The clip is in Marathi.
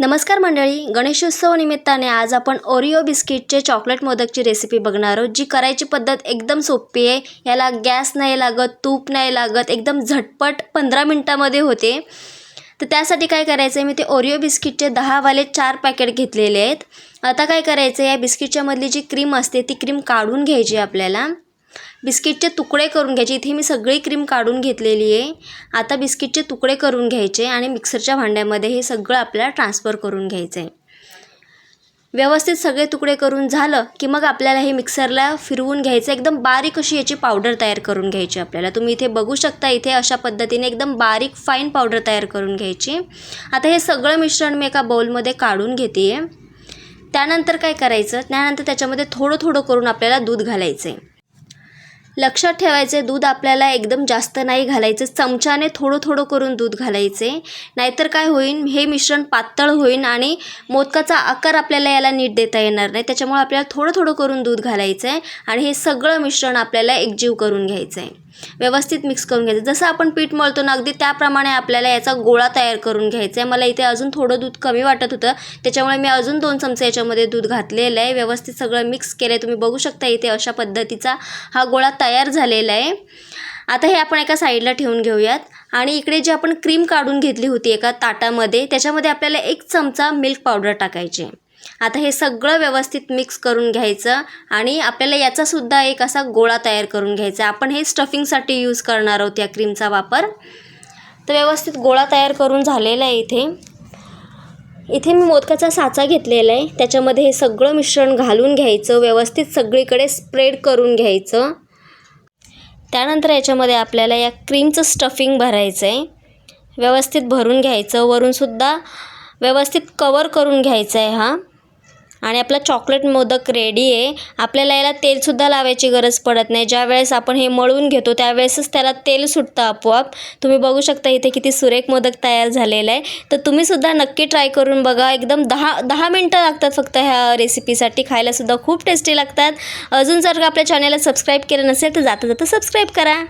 नमस्कार मंडळी गणेशोत्सव निमित्ताने आज आपण ओरिओ बिस्किटचे चॉकलेट मोदकची रेसिपी बघणार आहोत जी करायची पद्धत एकदम सोपी आहे. याला गॅस नाही लागत तूप नाही लागत एकदम झटपट पंधरा मिनटामध्ये होते. तर त्यासाठी काय करायचं आहे मी ते ओरिओ बिस्किटचे दहावाले चार पॅकेट घेतलेले आहेत. आता काय करायचं आहे या बिस्किटच्यामधली जी क्रीम असते ती क्रीम काढून घ्यायची आपल्याला. बिस्किटचे तुकडे करून घ्यायचे. इथे मी सगळी क्रीम काढून घेतलेली आहे. आता बिस्किटचे तुकडे करून घ्यायचे आणि मिक्सरच्या भांड्यामध्ये हे सगळं आपल्याला ट्रान्सफर करून घ्यायचं आहे व्यवस्थित सगळे तुकडे करून झालं की मग आपल्याला हे मिक्सरला फिरवून घ्यायचं. एकदम बारीक अशी याची पावडर तयार करून घ्यायची आपल्याला. तुम्ही इथे बघू शकता इथे अशा पद्धतीने एकदम बारीक फाईन पावडर तयार करून घ्यायची. आता हे सगळं मिश्रण मी एका बाउलमध्ये काढून घेते त्यानंतर काय करायचं? त्यानंतर त्याच्यामध्ये थोडं थोडं करून आपल्याला दूध घालायचं आहे लक्षात ठेवायचे दूध आपल्याला एकदम जास्त नाही घालायचं. चमच्याने थोडं थोडं करून दूध घालायचे. नाहीतर काय होईल हे मिश्रण पातळ होईल आणि मोदकाचा आकार आपल्याला याला नीट देता येणार नाही. त्याच्यामुळे आपल्याला थोडं थोडं करून दूध घालायचं आहे आणि हे सगळं मिश्रण आपल्याला एकजीव करून घ्यायचं आहे व्यवस्थित मिक्स करून घ्यायचं. जसं आपण पीठ मळतो ना अगदी त्याप्रमाणे आपल्याला याचा गोळा तयार करून घ्यायचा आहे मला इथे अजून थोडं दूध कमी वाटत होतं. त्याच्यामुळे मी अजून दोन चमचे याच्यामध्ये दूध घातलेलं आहे. व्यवस्थित सगळं मिक्स केलं आहे तुम्ही बघू शकता इथे अशा पद्धतीचा हा गोळा तयार झालेला आहे. आता हे आपण एका साईडला ठेवून घेऊयात. आणि इकडे जी आपण क्रीम काढून घेतली होती एका ताटामध्ये त्याच्यामध्ये आपल्याला एक चमचा मिल्क पावडर टाकायची. आता हे सगळं व्यवस्थित मिक्स करून घ्यायचं आणि आपल्याला याचासुद्धा एक असा गोळा तयार करून घ्यायचा. आपण हे स्टफिंगसाठी यूज करणार आहोत या क्रीमचा वापर. तर व्यवस्थित गोळा तयार करून झालेला आहे इथे. इथे मी मोदकाचा साचा घेतलेला आहे. त्याच्यामध्ये हे सगळं मिश्रण घालून घ्यायचं. व्यवस्थित सगळीकडे स्प्रेड करून घ्यायचं. त्यानंतर याच्यामध्ये आपल्याला या क्रीमचं स्टफिंग भरायचं आहे. व्यवस्थित भरून घ्यायचं. वरूनसुद्धा व्यवस्थित कवर करून घ्यायचं आहे हा. आणि आपला चॉकलेट मोदक रेडी आहे. आपल्याला याला तेलसुद्धा लावायची गरज पडत नाही. ज्या वेळेस आपण हे मळून घेतो त्यावेळेसच त्याला तेल सुटतं आपोआप. तुम्ही बघू शकता इथे किती सुरेख मोदक तयार झालेला आहे. तर तुम्हीसुद्धा नक्की ट्राय करून बघा. एकदम दहा दहा मिनटं लागतात फक्त ह्या रेसिपीसाठी खायलासुद्धा खूप टेस्टी लागतात. अजून जर आपल्या चॅनलला सबस्क्राईब केलं नसेल तर जाता जाता सबस्क्राईब करा.